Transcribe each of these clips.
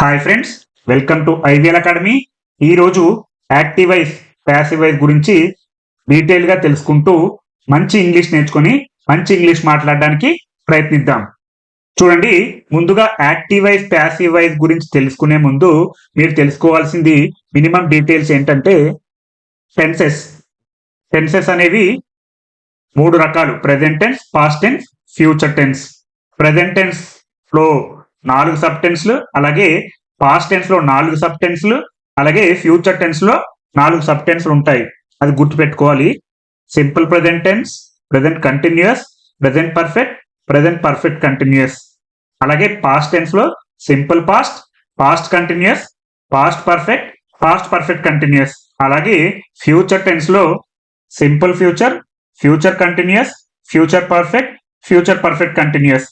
Hi friends welcome to IVL academy ఈరోజు active voice ప్యాసివైజ్ గురించి డీటెయిల్గా తెలుసుకుంటూ మంచి ఇంగ్లీష్ నేర్చుకొని మంచి ఇంగ్లీష్ మాట్లాడడానికి ప్రయత్నిద్దాం. చూడండి ముందుగా యాక్టివైజ్ ప్యాసివైజ్ గురించి తెలుసుకునే ముందు మీరు తెలుసుకోవాల్సింది మినిమం డీటెయిల్స్ ఏంటంటే టెన్సెస్ టెన్సెస్ అనేవి మూడు రకాలు. Present tense past tense future tense present టెన్స్లో నాలుగు సబ్ టెన్స్లు అలాగే పాస్ట్ టెన్స్లో నాలుగు సబ్ టెన్స్లు అలాగే ఫ్యూచర్ టెన్స్లో నాలుగు సబ్ టెన్స్లు ఉంటాయి. అది గుర్తుపెట్టుకోవాలి simple present tense present continuous present perfect present perfect continuous అలాగే past టెన్స్లో simple past past continuous past perfect past perfect continuous అలాగే future టెన్స్లో simple future future continuous future perfect future perfect continuous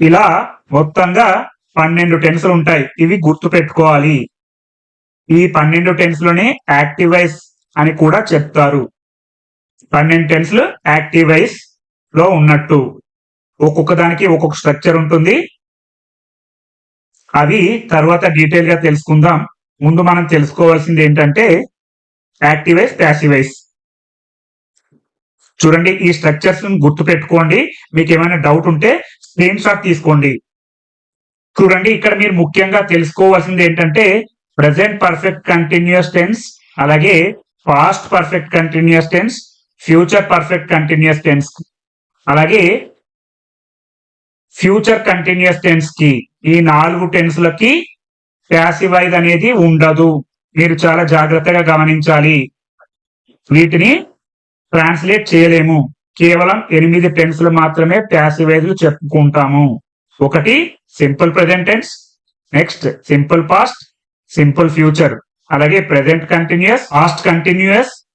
ఇలా మొత్తంగా పన్నెండు టెన్స్లు ఉంటాయి. ఇవి గుర్తు పెట్టుకోవాలి. ఈ పన్నెండు టెన్స్లోనే యాక్టివైజ్ అని కూడా చెప్తారు. పన్నెండు టెన్స్లు యాక్టివైజ్లో ఉన్నట్టు. ఒక్కొక్క దానికి ఒక్కొక్క స్ట్రక్చర్ ఉంటుంది. అవి తర్వాత డీటెయిల్గా తెలుసుకుందాం. ముందు మనం తెలుసుకోవాల్సింది ఏంటంటే యాక్టివైజ్ ప్యాసివైజ్. చూడండి ఈ స్ట్రక్చర్స్ గుర్తు పెట్టుకోండి. మీకు ఏమైనా డౌట్ ఉంటే స్క్రీన్ షాట్ తీసుకోండి. చూడండి ఇక్కడ మీరు ముఖ్యంగా తెలుసుకోవాల్సింది ఏంటంటే ప్రజెంట్ పర్ఫెక్ట్ కంటిన్యూస్ టెన్స్ అలాగే past perfect continuous tense future perfect continuous tense అలాగే ఫ్యూచర్ కంటిన్యూస్ టెన్స్కి ఈ నాలుగు టెన్స్లకి ప్యాసివైజ్ అనేది ఉండదు. మీరు చాలా జాగ్రత్తగా గమనించాలి. వీటిని ట్రాన్స్లేట్ చేయలేము. కేవలం ఎనిమిది టెన్స్లు మాత్రమే ప్యాసివైజ్లు చెప్పుకుంటాము. ఒకటి simple present tense next simple past simple future అలాగే present continuous past continuous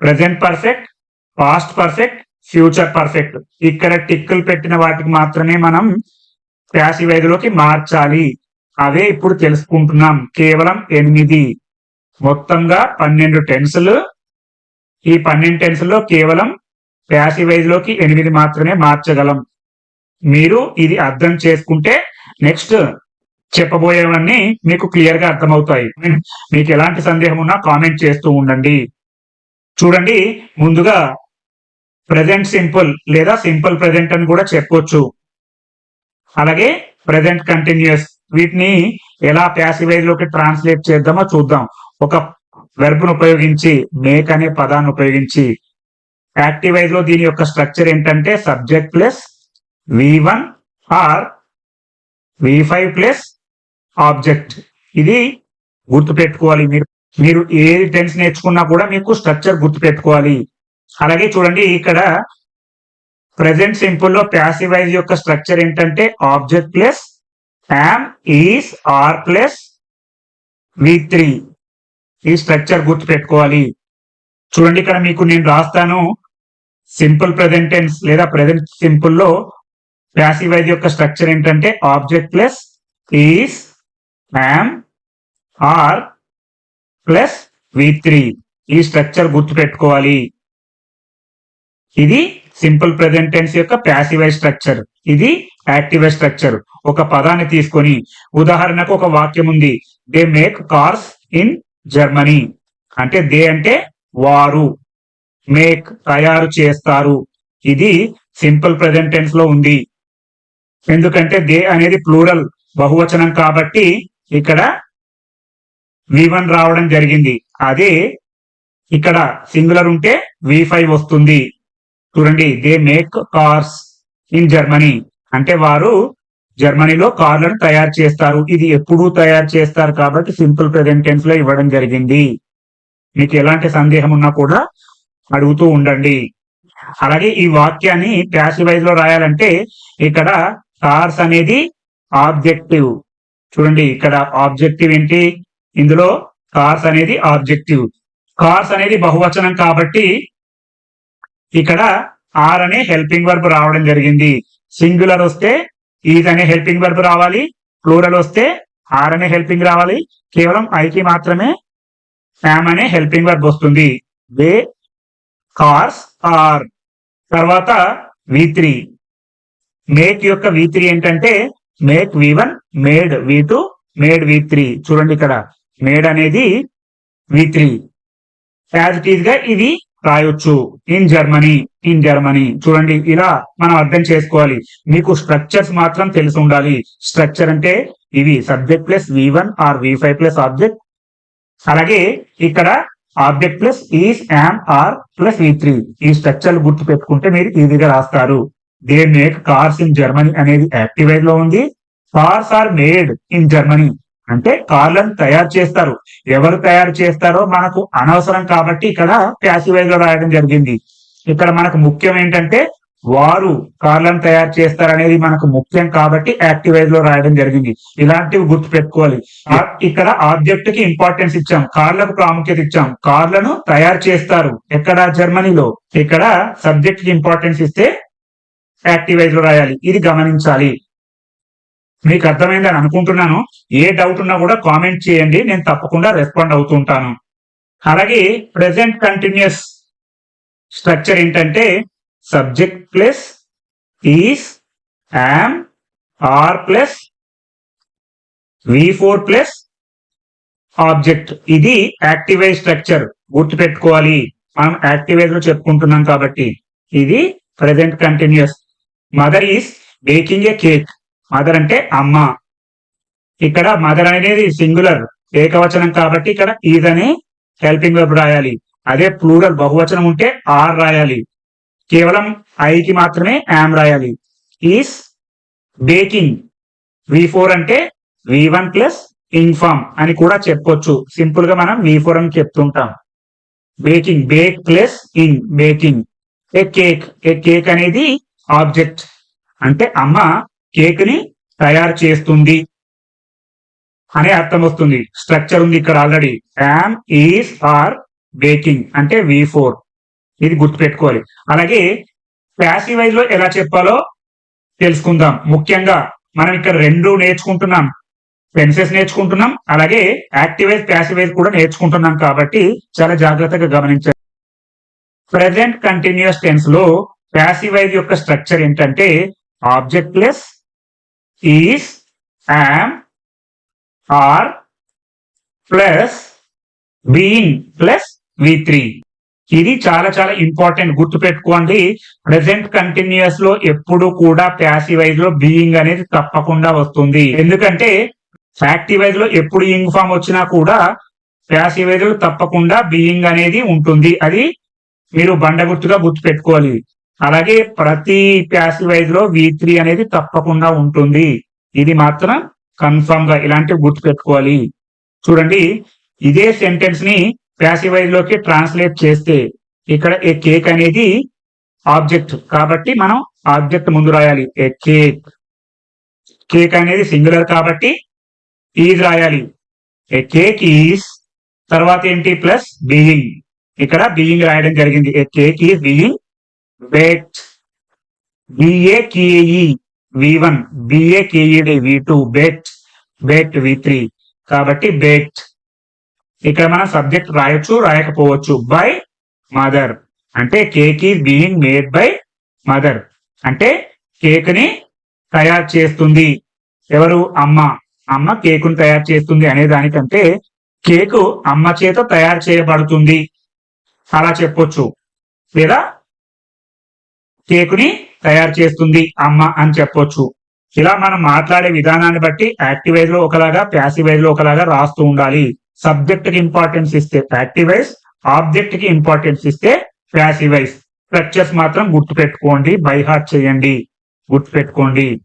present perfect past perfect future perfect ఇక్కడ టిక్కులు పెట్టిన వాటికి మాత్రమే మనం ప్యాసివైజ్లోకి మార్చాలి. అవే ఇప్పుడు తెలుసుకుంటున్నాం. కేవలం ఎనిమిది. మొత్తంగా పన్నెండు టెన్సులు ఈ పన్నెండు టెన్సుల్లో కేవలం ప్యాసివైజ్లోకి ఎనిమిది మాత్రమే మార్చగలం. మీరు ఇది అర్థం చేసుకుంటే నెక్స్ట్ చెప్పబోయేవన్నీ మీకు క్లియర్గా అర్థమవుతాయి. మీకు ఎలాంటి సందేహం ఉన్నా కామెంట్ చేస్తూ ఉండండి. చూడండి ముందుగా ప్రజెంట్ సింపుల్ లేదా సింపుల్ ప్రజెంట్ అని కూడా చెప్పొచ్చు. అలాగే ప్రజెంట్ కంటిన్యూస్. వీటిని ఎలా ప్యాసివైజ్లోకి ట్రాన్స్లేట్ చేద్దామో చూద్దాం. ఒక వెర్బ్ను ఉపయోగించి మేక్ అనే పదాన్ని ఉపయోగించి. యాక్టివైజ్లో దీని యొక్క స్ట్రక్చర్ ఏంటంటే subject plus V one or V five plus object. ఇది గుర్తు పెట్టుకోవాలి మీరు. మీరు ఏ టెన్స్ నేర్చుకున్నా కూడా మీకు స్ట్రక్చర్ గుర్తు పెట్టుకోవాలి అలాగే చూడండి ఇక్కడ ప్రజెంట్ సింపుల్లో ప్యాసివైజ్ యొక్క స్ట్రక్చర్ ఏంటంటే object plus am is are plus V three ఈ స్ట్రక్చర్ గుర్తు పెట్టుకోవాలి చూడండి ఇక్కడ మీకు నేను రాస్తాను. సింపుల్ ప్రెసెంట్ టెన్స్ లేదా ప్రెసెంట్ సింపుల్లో ప్యాసివైజ్ యొక్క స్ట్రక్చర్ ఏంటంటే object plus is am are plus V three. ఈ స్ట్రక్చర్ గుర్తు పెట్టుకోవాలి ఇది సింపుల్ ప్రెసెంట్ టెన్స్ యొక్క ప్యాసివైజ్ స్ట్రక్చర్. ఇది యాక్టివైజ్ స్ట్రక్చర్. ఒక పదాన్ని తీసుకొని ఉదాహరణకు ఒక వాక్యం ఉంది. They make cars in Germany అంటే దే అంటే వారు. మేక్ తయారు చేస్తారు. ఇది సింపుల్ ప్రెసెంట్ టెన్స్లో ఉంది. ఎందుకంటే దే అనేది ప్లూరల్ బహువచనం కాబట్టి ఇక్కడ వి వన్ రావడం జరిగింది. అదే ఇక్కడ సింగులర్ ఉంటే వి ఫైవ్ వస్తుంది. చూడండి they make cars in Germany. అంటే వారు జర్మనీలో కార్లను తయారు చేస్తారు. ఇది ఎప్పుడు తయారు చేస్తారు కాబట్టి సింపుల్ ప్రెసెంట్ టెన్స్లో ఇవ్వడం జరిగింది. మీకు ఎలాంటి సందేహం ఉన్నా కూడా అడుగుతూ ఉండండి. అలాగే ఈ వాక్యాన్ని ప్యాసివైజ్లో రాయాలంటే ఇక్కడ కార్స్ అనేది ఆబ్జెక్టివ్. చూడండి ఇక్కడ ఆబ్జెక్టివ్ ఏంటి? ఇందులో కార్స్ అనేది ఆబ్జెక్టివ్. కార్స్ అనేది బహువచనం కాబట్టి ఇక్కడ ఆర్ అనే హెల్పింగ్ వర్బ్ రావడం జరిగింది. సింగులర్ వస్తే ఈజ్ అనే హెల్పింగ్ వర్బ్ రావాలి. ప్లూరల్ వస్తే ఆర్ అనే హెల్పింగ్ రావాలి. కేవలం ఐకి మాత్రమే ఫ్యామ్ అనే హెల్పింగ్ వర్బ్ వస్తుంది. వే కార్స్ ఆర్. తర్వాత వి త్రీ. మేక్ యొక్క వి త్రీ ఏంటంటే make V one made V two made V three. చూడండి ఇక్కడ మేడ్ అనేది వి త్రీ. యాజ్ ఇట్గా ఇది రాయొచ్చు. ఇన్ జర్మనీ ఇన్ జర్మనీ చూడండి ఇలా మనం అర్థం చేసుకోవాలి. మీకు స్ట్రక్చర్స్ మాత్రం తెలిసి ఉండాలి. స్ట్రక్చర్ అంటే ఇవి subject plus V one or V five plus object అలాగే ఇక్కడ object plus is and are plus ఈ త్రీ. ఈ స్ట్రక్చర్ గుర్తు పెట్టుకుంటే మీరు ఈజీగా రాస్తారు. They make cars in Germany అనేది యాక్టివేట్లో ఉంది. Cars are made in Germany అంటే కార్లను తయారు చేస్తారు. ఎవరు తయారు చేస్తారో మనకు అనవసరం కాబట్టి ఇక్కడ ప్యాసివైజ్లో రాయడం జరిగింది. ఇక్కడ మనకు ముఖ్యం ఏంటంటే వారు కార్లను తయారు చేస్తారనేది మనకు ముఖ్యం కాబట్టి యాక్టివైజ్లో రాయడం జరిగింది. ఇలాంటివి గుర్తు పెట్టుకోవాలి. ఇక్కడ ఆబ్జెక్ట్కి ఇంపార్టెన్స్ ఇచ్చాం. కార్లకు ప్రాముఖ్యత ఇచ్చాం. కార్లను తయారు చేస్తారు. ఎక్కడ? జర్మనీలో. ఇక్కడ సబ్జెక్ట్కి ఇంపార్టెన్స్ ఇస్తే యాక్టివైజ్లో రాయాలి. ఇది గమనించాలి. మీకు అర్థమైందని అనుకుంటున్నాను. ఏ డౌట్ ఉన్నా కూడా కామెంట్ చేయండి. నేను తప్పకుండా రెస్పాండ్ అవుతుంటాను అలాగే ప్రెసెంట్ కంటిన్యూస్ స్ట్రక్చర్ ఏంటంటే subject plus is am are plus V four plus object ఇది యాక్టివైజ్ స్ట్రక్చర్ గుర్తుపెట్టుకోవాలి. మనం యాక్టివైజ్లో చెప్పుకుంటున్నాం కాబట్టి. ఇది present continuous mother is baking a cake mother అంటే అమ్మ. ఇక్కడ మదర్ అనేది సింగులర్ ఏకవచనం కాబట్టి ఇక్కడ ఈజ్ అని హెల్పింగ్ వెబ్ రాయాలి. అదే ప్లూరల్ బహువచనం ఉంటే ఆర్ రాయాలి. కేవలం ఐకి మాత్రమే యామ్ రాయాలి. ఈస్ బేకింగ్ వి ఫోర్ అంటే వి వన్ ప్లస్ ఇన్ఫామ్ అని కూడా చెప్పొచ్చు. సింపుల్గా మనం వి ఫోర్ అని చెప్తుంటాం. Baking bake plus ing baking a cake a cake అనేది ఆబ్జెక్ట్ అంటే అమ్మ కేక్ని తయారు చేస్తుంది అనే అర్థం వస్తుంది. స్ట్రక్చర్ ఉంది ఇక్కడ already am is are baking అంటే వి ఫోర్ ఇది గుర్తుపెట్టుకోవాలి. అలాగే ప్యాసివైజ్లో ఎలా చెప్పాలో తెలుసుకుందాం. ముఖ్యంగా మనం ఇక్కడ రెండు నేర్చుకుంటున్నాం. పెన్సెస్ నేర్చుకుంటున్నాం. అలాగే యాక్టివైజ్ ప్యాసివైజ్ కూడా నేర్చుకుంటున్నాం కాబట్టి చాలా జాగ్రత్తగా గమనించాలి ప్రజెంట్ కంటిన్యూస్ టెన్స్లో ప్యాసివైజ్ యొక్క స్ట్రక్చర్ ఏంటంటే object plus is am are plus being plus V three ఇది చాలా చాలా ఇంపార్టెంట్ గుర్తు పెట్టుకోండి ప్రెసెంట్ కంటిన్యూస్లో ఎప్పుడు కూడా ప్యాసివైజ్లో బీయింగ్ అనేది తప్పకుండా వస్తుంది. ఎందుకంటే యాక్టివైజ్లో ఎప్పుడు ఇంగ్ ఫామ్ వచ్చినా కూడా ప్యాసివైజ్లో తప్పకుండా బీయింగ్ అనేది ఉంటుంది. అది మీరు బండ గుర్తుగా గుర్తు పెట్టుకోవాలి అలాగే ప్రతి ప్యాసివైజ్లో వి త్రీ అనేది తప్పకుండా ఉంటుంది. ఇది మాత్రం కన్ఫర్మ్గా ఇలాంటివి గుర్తు పెట్టుకోవాలి చూడండి ఇదే సెంటెన్స్ని ప్యాసివైజ్లోకి ట్రాన్స్లేట్ చేస్తే ఇక్కడ ఏ కేక్ అనేది ఆబ్జెక్ట్ కాబట్టి మనం ఆబ్జెక్ట్ ముందు రాయాలి. ఏ కేక్ కేక్ అనేది సింగులర్ కాబట్టి ఈజ్ రాయాలి. ఏ కేక్ ఈజ్ తర్వాత ఏంటి? ప్లస్ బీయింగ్ ఇక్కడ బీయింగ్ రాయడం జరిగింది. A cake is being baked B A K E V one B A K E D V two baked baked V three కాబట్టి baked ఇక్కడ మనం సబ్జెక్ట్ రాయొచ్చు రాయకపోవచ్చు బై మదర్ అంటే cake is being made by mother అంటే కేక్ని తయారు చేస్తుంది. ఎవరు? అమ్మ. అమ్మ కేకును తయారు చేస్తుంది అనే దానికంటే కేకు అమ్మ చేత తయారు చేయబడుతుంది. అలా చెప్పొచ్చు. లేదా కేకుని తయారు చేస్తుంది అమ్మ అని చెప్పొచ్చు. ఇలా మనం మాట్లాడే విధానాన్ని బట్టి యాక్టివైజ్లో ఒకలాగా ప్యాసివైజ్లో ఒకలాగా రాస్తూ ఉండాలి. సబ్జెక్ట్కి ఇంపార్టెన్స్ ఇస్తే యాక్టివైజ్ ఆబ్జెక్ట్కి ఇంపార్టెన్స్ ఇస్తే ప్యాసివైజ్ స్ట్రక్చర్స్ మాత్రం గుర్తుపెట్టుకోండి బై హార్ట్ చేయండి. గుర్తుపెట్టుకోండి.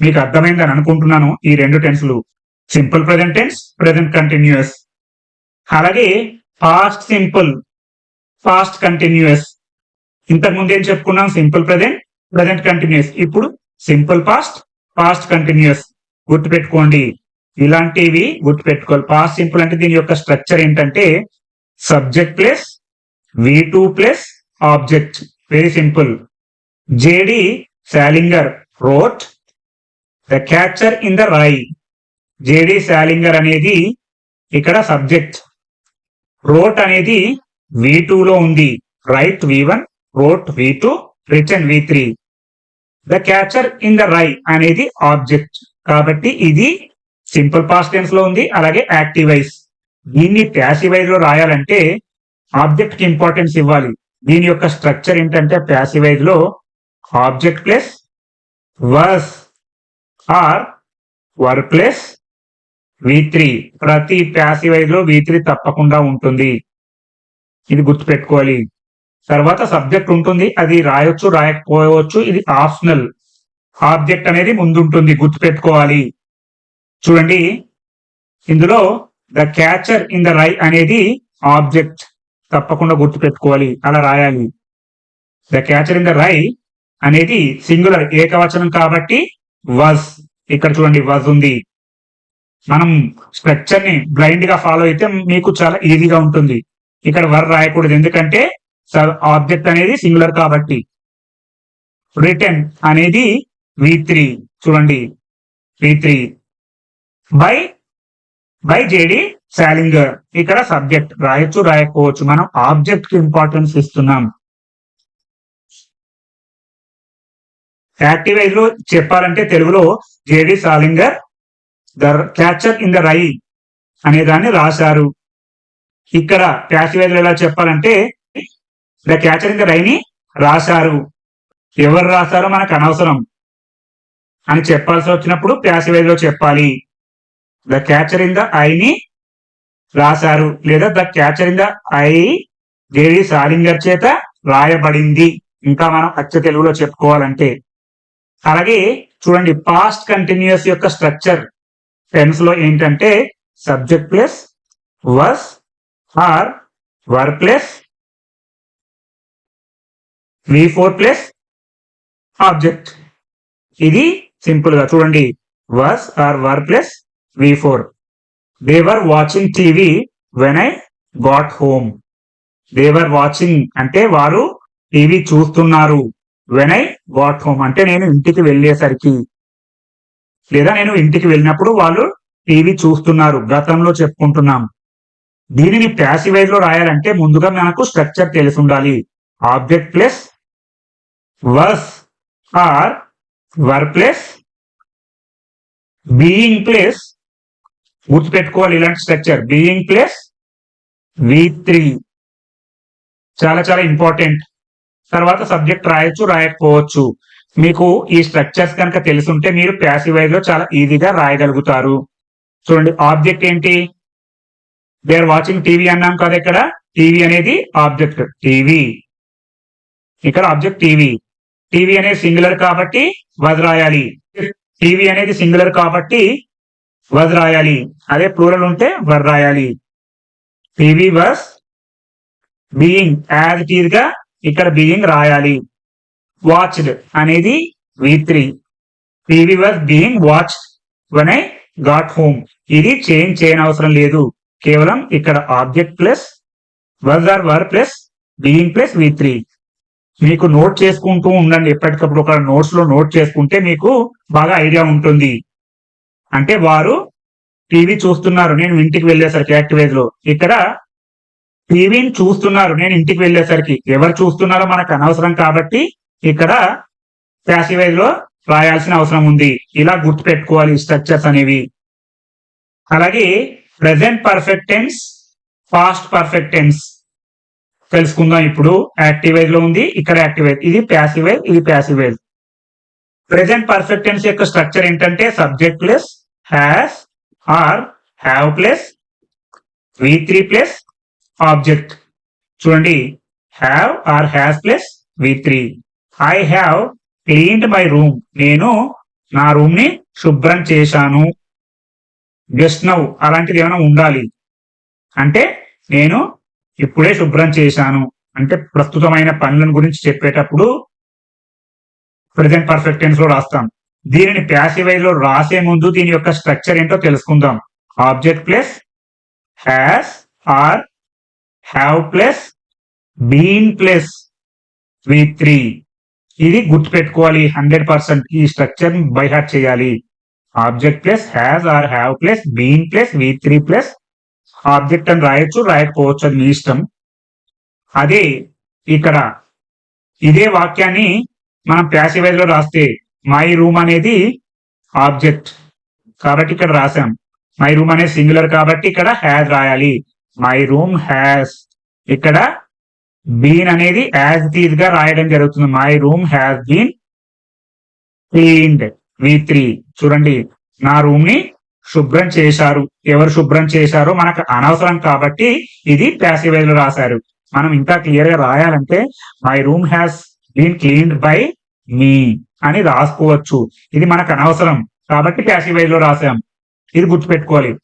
మీకు అర్థమైందని అనుకుంటున్నాను ఈ రెండు టెన్స్లు simple present tense present continuous అలాగే పాస్ట్ సింపుల్ పాస్ట్ కంటిన్యూస్ ఇంతకు ముందు ఏం చెప్పుకున్నాం? సింపుల్ ప్రజెంట్ ప్రజెంట్ కంటిన్యూస్ ఇప్పుడు సింపుల్ పాస్ట్ పాస్ట్ కంటిన్యూస్ గుర్తుపెట్టుకోండి. ఇలాంటివి గుర్తుపెట్టుకోవాలి. పాస్ట్ సింపుల్ అంటే దీని యొక్క స్ట్రక్చర్ ఏంటంటే subject plus V two plus object very simple J D Salinger wrote The Capture in the Rye J D Salinger అనేది ఇక్కడ సబ్జెక్ట్ రోట్ అనేది వి లో ఉంది. Write V one wrote V two written V three The Catcher in the Rye అనేది object కాబట్టి ఇది simple past టెన్స్లో ఉంది అలాగే యాక్టివైజ్ దీన్ని ప్యాసివైజ్లో రాయాలంటే ఆబ్జెక్ట్కి ఇంపార్టెన్స్ ఇవ్వాలి. దీని యొక్క స్ట్రక్చర్ ఏంటంటే ప్యాసివైజ్లో object plus was or were plus V three. ప్రతి ప్యాసివైజ్లో వి త్రీ తప్పకుండా ఉంటుంది. ఇది గుర్తుపెట్టుకోవాలి. తర్వాత సబ్జెక్ట్ ఉంటుంది అది రాయొచ్చు రాయకపోవచ్చు ఇది ఆప్షనల్. ఆబ్జెక్ట్ అనేది ముందుంటుంది గుర్తుపెట్టుకోవాలి. చూడండి. ఇందులో The Catcher in the Rye అనేది ఆబ్జెక్ట్ తప్పకుండా గుర్తుపెట్టుకోవాలి. అలా రాయాలి. The Catcher in the Rye అనేది సింగులర్ ఏకవచనం కాబట్టి వజ్ ఇక్కడ చూడండి వజ్ ఉంది. మనం స్ట్రక్చర్ని బ్లైండ్గా ఫాలో అయితే మీకు చాలా ఈజీగా ఉంటుంది. ఇక్కడ వర్ రాయకూడదు. ఎందుకంటే ఆబ్జెక్ట్ అనేది సింగులర్ కాబట్టి. రిటర్న్ అనేది వి త్రీ చూడండి. V three by by J D Salinger ఇక్కడ సబ్జెక్ట్ రాయొచ్చు రాయకపోవచ్చు. మనం ఆబ్జెక్ట్కి ఇంపార్టెన్స్ ఇస్తున్నాం. యాక్టివైజ్లో చెప్పాలంటే తెలుగులో J D Salinger the catcher in the rye అనే దాన్ని రాశారు. ఇక్కడ ప్యాసివైజ్లో ఎలా చెప్పాలంటే ద క్యాచర్ ఇన్ ద రైని రాశారు. ఎవరు రాశారో మనకు అనవసరం అని చెప్పాల్సి వచ్చినప్పుడు ప్యాసివైజ్లో చెప్పాలి. ద క్యాచర్ ఇన్ ద ఐని రాశారు. లేదా the catcher in the rye J D Salinger చేత రాయబడింది. ఇంకా మనం అచ్చ తెలుగులో చెప్పుకోవాలంటే. అలాగే చూడండి పాస్ట్ కంటిన్యూస్ యొక్క స్ట్రక్చర్ టెన్స్లో ఏంటంటే subject plus was or were plus V four plus object ఇది సింపుల్గా చూడండి was or were plus V four they were watching TV when I got home they were watching అంటే వారు టీవీ చూస్తున్నారు when I got home అంటే నేను ఇంటికి వెళ్ళేసరికి. లేదా నేను ఇంటికి వెళ్ళినప్పుడు వాళ్ళు టీవీ చూస్తున్నారు గతంలో చెప్పుకుంటున్నాం. దీనిని ప్యాసివైజ్లో రాయాలంటే ముందుగా మనకు స్ట్రక్చర్ తెలిసి ఉండాలి. Object plus was or were plus being plus గుర్తుపెట్టుకోవాలి ఇలాంటి structure. Being plus V three చాలా చాలా ఇంపార్టెంట్ తర్వాత సబ్జెక్ట్ రాయొచ్చు రాయకపోవచ్చు. మీకు ఈ స్ట్రక్చర్స్ కనుక తెలుసుంటే మీరు ప్యాసివైజ్లో చాలా ఈజీగా రాయగలుగుతారు. చూడండి ఆబ్జెక్ట్ ఏంటి? దే ఆర్ వాచింగ్ టీవీ అన్నాం కదా ఇక్కడ. టీవీ అనేది ఆబ్జెక్ట్ టీవీ ఇక్కడ ఆబ్జెక్ట్ టీవీ టీవీ అనేది సింగులర్ కాబట్టి వజ్ రాయాలి టీవీ అనేది సింగులర్ కాబట్టి వజ్ రాయాలి. అదే ప్లూరల్ ఉంటే వర్ రాయాలి. పివి వస్ బీయింగ్ యాజ్ ఇట్ ఈజ్గా ఇక్కడ బీయింగ్ రాయాలి. వాచ్డ్ అనేది V three TV was being watch when I got home ఇది చేంజ్ చేయని అవసరం లేదు. కేవలం ఇక్కడ object plus was or were plus being plus V three మీకు నోట్ చేసుకుంటూ ఉండండి. ఎప్పటికప్పుడు ఒక నోట్స్లో నోట్ చేసుకుంటే మీకు బాగా ఐడియా ఉంటుంది. అంటే వారు టీవీ చూస్తున్నారు నేను ఇంటికి వెళ్ళేసరికి యాక్టివేజ్లో. ఇక్కడ టీవీని చూస్తున్నారు నేను ఇంటికి వెళ్ళేసరికి. ఎవరు చూస్తున్నారో మనకు అనవసరం కాబట్టి ఇక్కడ ప్యాసివైజ్లో రాయాల్సిన అవసరం ఉంది. ఇలా గుర్తు పెట్టుకోవాలి స్ట్రక్చర్స్ అనేవి. అలాగే present perfect tense past perfect tense. తెలుసుకుందాం ఇప్పుడు. యాక్టివైజ్లో ఉంది ఇక్కడ యాక్టివైజ్. ఇది ప్యాసివైజ్ ఇది passive voice. Present perfect tense యొక్క స్ట్రక్చర్ ఏంటంటే subject plus has or have plus V three plus object చూడండి. Have or has plus V three I have cleaned my room నేను నా రూమ్ని శుభ్రం చేశాను. జస్ట్ నవ్ అలాంటిది ఏమైనా ఉండాలి? అంటే నేను ఇప్పుడే శుభ్రం చేశాను. అంటే ప్రస్తుతమైన పనులను గురించి చెప్పేటప్పుడు ప్రజెంట్ పర్ఫెక్ట్ టెన్స్లో రాస్తాం. దీనిని ప్యాసివైజ్లో రాసే ముందు దీని యొక్క స్ట్రక్చర్ ఏంటో తెలుసుకుందాం. Object plus has or have plus been plus V three ఇది గుర్తుపెట్టుకోవాలి. హండ్రెడ్ పర్సెంట్ ఈ స్ట్రక్చర్ బై హార్ట్ చేయాలి. Object plus has or have plus been plus V three plus object అని రాయొచ్చు రాయకపోవచ్చు. అది మీ ఇష్టం. అదే ఇక్కడ ఇదే వాక్యాన్ని మనం ప్యాసివైజ్లో రాస్తే మై రూమ్ అనేది ఆబ్జెక్ట్ కాబట్టి ఇక్కడ రాసాం మై రూమ్ అనేది సింగులర్ కాబట్టి ఇక్కడ హ్యాజ్ రాయాలి. మై రూమ్ హ్యాస్ ఇక్కడ బీన్ అనేది యాజ్ ఇట్గా రాయడం జరుగుతుంది. My room has been cleaned V three చూడండి నా రూమ్ని శుభ్రం చేశారు. ఎవరు శుభ్రం చేశారో మనకు అనవసరం కాబట్టి ఇది ప్యాసివైజ్లో రాశారు. మనం ఇంకా క్లియర్గా రాయాలంటే my room has been cleaned by me అని రాసుకోవచ్చు. ఇది మనకు అనవసరం. కాబట్టి ప్యాసివైజ్లో రాసాం ఇది గుర్తుపెట్టుకోవాలి.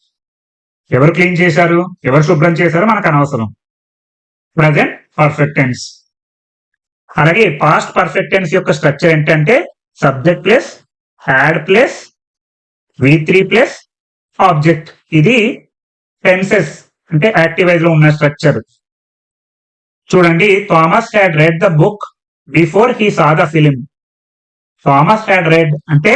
ఎవరు క్లీన్ చేశారు? ఎవరు శుభ్రం చేశారో మనకు అనవసరం. Present perfect tense. అలాగే పాస్ట్ పర్ఫెక్ట్ టెన్స్ యొక్క స్ట్రక్చర్ ఏంటంటే subject plus had plus V three plus object. ఇది టెన్సెస్ అంటే యాక్టివైజ్లో ఉన్న స్ట్రక్చర్. చూడండి Thomas had read the book before he saw the film. Thomas had read అంటే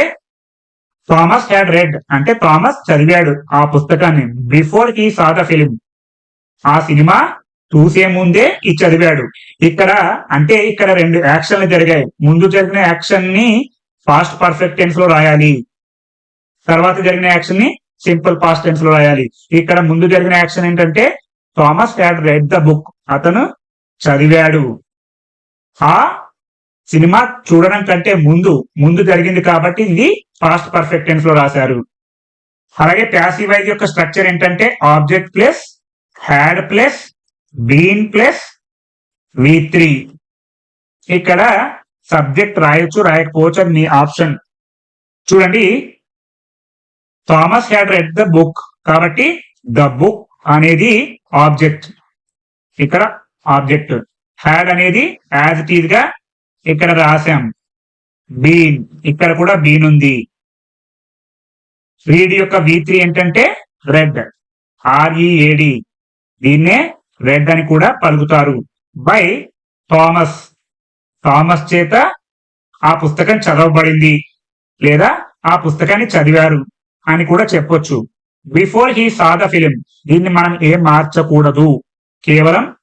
థామస్ హ్యాడ్ రెడ్ అంటే థామస్ చదివాడు ఆ పుస్తకాన్ని before he saw the film ఆ సినిమా చూసే ముందే ఈ చదివాడు. ఇక్కడ అంటే ఇక్కడ రెండు యాక్షన్లు జరిగాయి. ముందు జరిగిన యాక్షన్ని ఫాస్ట్ పర్ఫెక్ట్ టెన్స్లో రాయాలి. తర్వాత జరిగిన యాక్షన్ని సింపుల్ పాస్ట్ టెన్స్లో రాయాలి. ఇక్కడ ముందు జరిగిన యాక్షన్ ఏంటంటే Thomas had read the book అతను చదివాడు. ఆ సినిమా చూడడం కంటే ముందు ముందు జరిగింది కాబట్టి ఇది పాస్ట్ పర్ఫెక్ట్ టెన్స్లో రాశారు. అలాగే ప్యాసివైజ్ యొక్క స్ట్రక్చర్ ఏంటంటే object plus had plus been plus V three ఇక్కడ సబ్జెక్ట్ రాయొచ్చు రాయకపోవచ్చు అది మీ ఆప్షన్. చూడండి Thomas had read the book కాబట్టి ద బుక్ అనేది ఆబ్జెక్ట్. ఇక్కడ ఆబ్జెక్ట్. హ్యాడ్ అనేది యాజ్ ఇట్ ఈజ్గా ఇక్కడ రాసాం బీన్. ఇక్కడ కూడా బీన్ ఉంది. రీడ్ యొక్క వి త్రీ ఏంటంటే రెడ్. ఆర్ఈఏడి దీన్నే రెడ్ అని కూడా పలుకుతారు. By Thomas. థామస్ చేత ఆ పుస్తకం చదవబడింది. లేదా ఆ పుస్తకాన్ని చదివారు అని కూడా చెప్పొచ్చు. Before he saw the film దీన్ని మనం ఏం మార్చకూడదు. కేవలం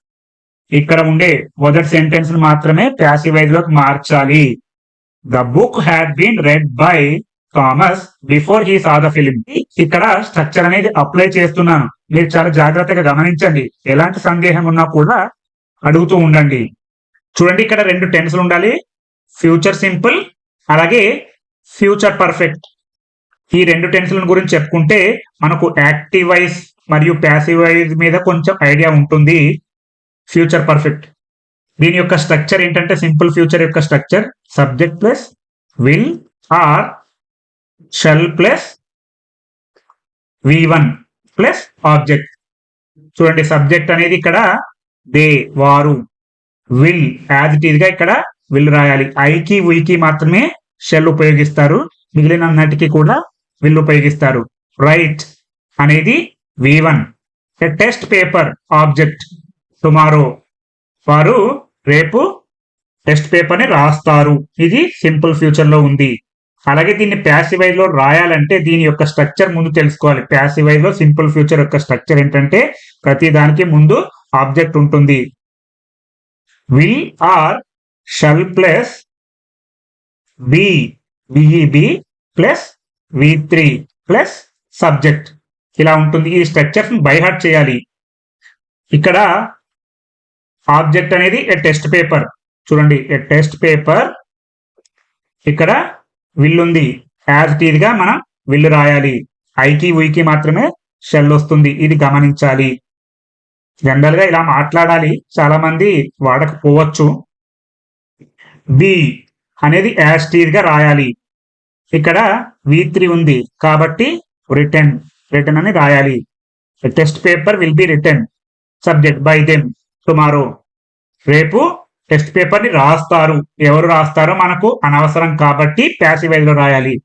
ఇక్కడ ఉండే మొదటి సెంటెన్స్ మాత్రమే ప్యాసివైజ్లోకి మార్చాలి. The book had been read by Thomas before he saw the film ఇక్కడ స్ట్రక్చర్ అనేది అప్లై చేస్తున్నాను. మీరు చాలా జాగ్రత్తగా గమనించండి. ఎలాంటి సందేహం ఉన్నా కూడా అడుగుతూ ఉండండి. చూడండి ఇక్కడ రెండు టెన్స్లు ఉండాలి. ఫ్యూచర్ సింపుల్ అలాగే ఫ్యూచర్ పర్ఫెక్ట్ ఈ రెండు టెన్స్ల గురించి చెప్పుకుంటే మనకు యాక్టివైజ్ మరియు ప్యాసివైజ్ మీద కొంచెం ఐడియా ఉంటుంది. ఫ్యూచర్ పర్ఫెక్ట్ దీని యొక్క స్ట్రక్చర్ ఏంటంటే సింపుల్ ఫ్యూచర్ యొక్క structure subject plus will or shall plus V one plus object చూడండి సబ్జెక్ట్ అనేది ఇక్కడ దే వారు విల్ యాజ్ ఇట్గా ఇక్కడ విల్ రాయాలి. ఐకి ఉయికి మాత్రమే షెల్ ఉపయోగిస్తారు. మిగిలిన అన్నిటికీ కూడా విల్ ఉపయోగిస్తారు. రైట్ అనేది V one test paper object tomorrow. వారు రేపు టెస్ట్ పేపర్ని రాస్తారు. ఇది సింపుల్ ఫ్యూచర్లో ఉంది. అలాగే దీన్ని ప్యాసివైజ్లో రాయాలంటే దీని యొక్క స్ట్రక్చర్ ముందు తెలుసుకోవాలి. ప్యాసివైజ్లో సింపుల్ ఫ్యూచర్ యొక్క స్ట్రక్చర్ ఏంటంటే ప్రతి దానికి ముందు ఆబ్జెక్ట్ ఉంటుంది. Will or shall plus be విఈబి plus V three plus subject. ఇలా ఉంటుంది. ఈ స్ట్రక్చర్స్ బైహార్ట్ చేయాలి. ఇక్కడ ఆబ్జెక్ట్ అనేది ఎ టెస్ట్ పేపర్. చూడండి ఎ టెస్ట్ పేపర్ ఇక్కడ విల్లుంది. ఉంది యాజ్ టీజ్గా మనం విల్లు రాయాలి. ఐకి ఉయికి మాత్రమే షెల్ వస్తుంది. ఇది గమనించాలి. జనరల్గా ఇలా మాట్లాడాలి. చాలామంది వాడకపోవచ్చు. బి అనేది యాజ్ టీజ్గా రాయాలి. ఇక్కడ వి త్రీ ఉంది. కాబట్టి రిటర్న్ రిటర్న్ అని రాయాలి. Test paper will be return subject by them సుమారు రేపు టెస్ట్ పేపర్ని రాస్తారు. ఎవరు రాస్తారో మనకు అనవసరం కాబట్టి ప్యాసివైజ్లో రాయాలి.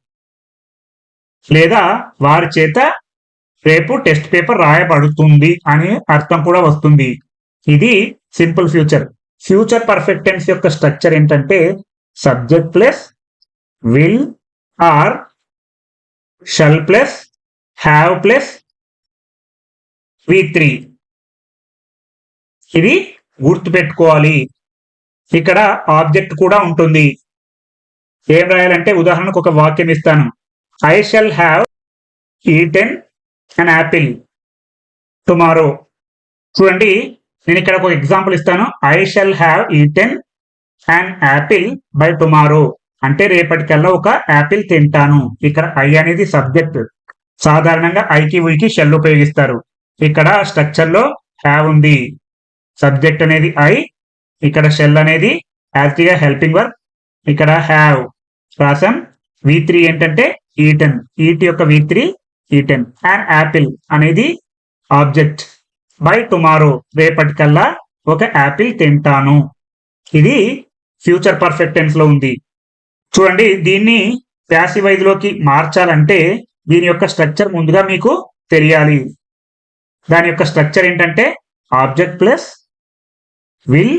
లేదా వారి చేత రేపు టెస్ట్ పేపర్ రాయబడుతుంది అని అర్థం కూడా వస్తుంది. ఇది simple future. Future perfect tense యొక్క స్ట్రక్చర్ ఏంటంటే subject plus will or shall plus have plus V three. ఇది గుర్తుపెట్టుకోవాలి. ఇక్కడ ఆబ్జెక్ట్ కూడా ఉంటుంది. ఏం రాయాలంటే ఉదాహరణకు ఒక వాక్యం ఇస్తాను. I shall have eaten an apple tomorrow చూడండి నేను ఇక్కడ ఒక ఎగ్జాంపుల్ ఇస్తాను. I shall have eaten and apple by tomorrow అంటే రేపటికల్లా ఒక యాపిల్ తింటాను. ఇక్కడ ఐ అనేది సబ్జెక్ట్ సాధారణంగా ఐకి ఉయికి షెల్ ఉపయోగిస్తారు. ఇక్కడ స్ట్రక్చర్లో హ్యావ్ ఉంది. సబ్జెక్ట్ అనేది ఐ ఇక్కడ షెల్ అనేది యాక్టివ్గా హెల్పింగ్ వర్క్ ఇక్కడ హ్యావ్ రాసాం. వి త్రీ ఏంటంటే ఈటెన్ ఈట్ యొక్క V three eaten and apple అనేది ఆబ్జెక్ట్ బై టుమారో రేపటికల్లా ఒక యాపిల్ తింటాను. ఇది ఫ్యూచర్ పర్ఫెక్ట్ టెన్స్లో ఉంది. చూడండి దీన్ని ప్యాసివైజ్ వైద్యులోకి మార్చాలంటే దీని యొక్క స్ట్రక్చర్ ముందుగా మీకు తెలియాలి. దాని యొక్క స్ట్రక్చర్ ఏంటంటే object plus will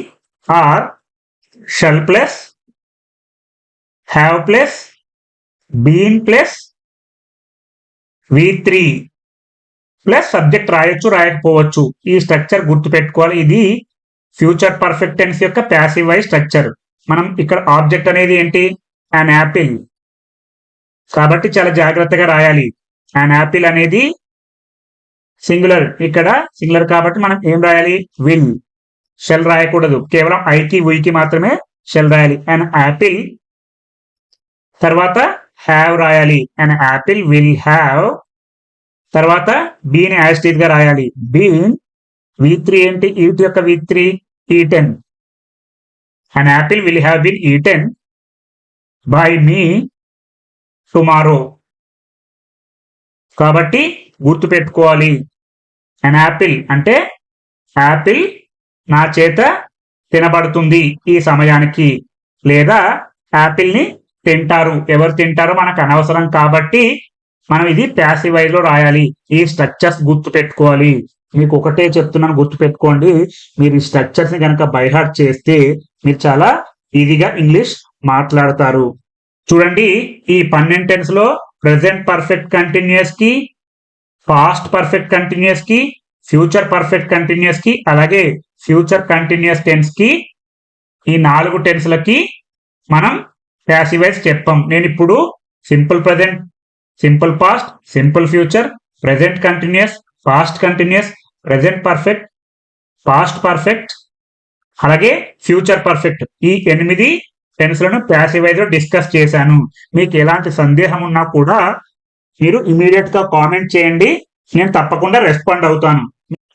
or shall plus have plus been plus V three plus subject రాయొచ్చు రాయకపోవచ్చు. ఈ స్ట్రక్చర్ గుర్తుపెట్టుకోవాలి. ఇది ఫ్యూచర్ పర్ఫెక్ట్ టెన్స్ యొక్క ప్యాసివ్ వైజ్ స్ట్రక్చర్ మనం ఇక్కడ ఆబ్జెక్ట్ అనేది ఏంటి? అన్ యాపిల్ కాబట్టి చాలా జాగ్రత్తగా రాయాలి. అన్ యాపిల్ అనేది సింగులర్ ఇక్కడ సింగులర్ కాబట్టి మనం ఏం రాయాలి? విల్ షెల్ రాయకూడదు. కేవలం ఐకి ఉయికి మాత్రమే షెల్ రాయాలి. అండ్ యాపిల్ తర్వాత హ్యావ్ రాయాలి. అండ్ యాపిల్ విల్ హ్యావ్ తర్వాత బీని యాస్టీజ్గా రాయాలి. బీన్ వి త్రీ ఏంటి ఈట్ యొక్క V three eaten and apple will have been eaten by me tomorrow కాబట్టి గుర్తుపెట్టుకోవాలి. అండ్ యాపిల్ అంటే యాపిల్ నా చేత తినబడుతుంది ఈ సమయానికి. లేదా యాపిల్ని తింటారు. ఎవరు తింటారో మనకు అనవసరం కాబట్టి మనం ఇది ప్యాసివైజ్లో రాయాలి. ఈ స్ట్రక్చర్స్ గుర్తు పెట్టుకోవాలి మీకు ఒకటే చెప్తున్నాను గుర్తు పెట్టుకోండి మీరు ఈ స్ట్రక్చర్స్ని కనుక బైహార్ట్ చేస్తే మీరు చాలా ఈజీగా ఇంగ్లీష్ మాట్లాడతారు. చూడండి ఈ పన్నెంటెన్స్లో లో ప్రెసెంట్ పర్ఫెక్ట్ కంటిన్యూస్కి పాస్ట్ పర్ఫెక్ట్ కంటిన్యూస్కి ఫ్యూచర్ పర్ఫెక్ట్ కంటిన్యూస్కి అలాగే ఫ్యూచర్ కంటిన్యూస్ టెన్స్కి ఈ నాలుగు టెన్స్లకి మనం ప్యాసివైజ్ చెప్పాం. నేను ఇప్పుడు simple present simple past simple future present continuous past continuous present perfect past perfect అలాగే ఫ్యూచర్ పర్ఫెక్ట్ ఈ ఎనిమిది టెన్స్లను ప్యాసివైజ్లో ప్యాసివైజ్లో డిస్కస్ చేశాను. మీకు ఎలాంటి సందేహం ఉన్నా కూడా మీరు ఇమీడియట్గా కామెంట్ చేయండి. నేను తప్పకుండా రెస్పాండ్ అవుతాను.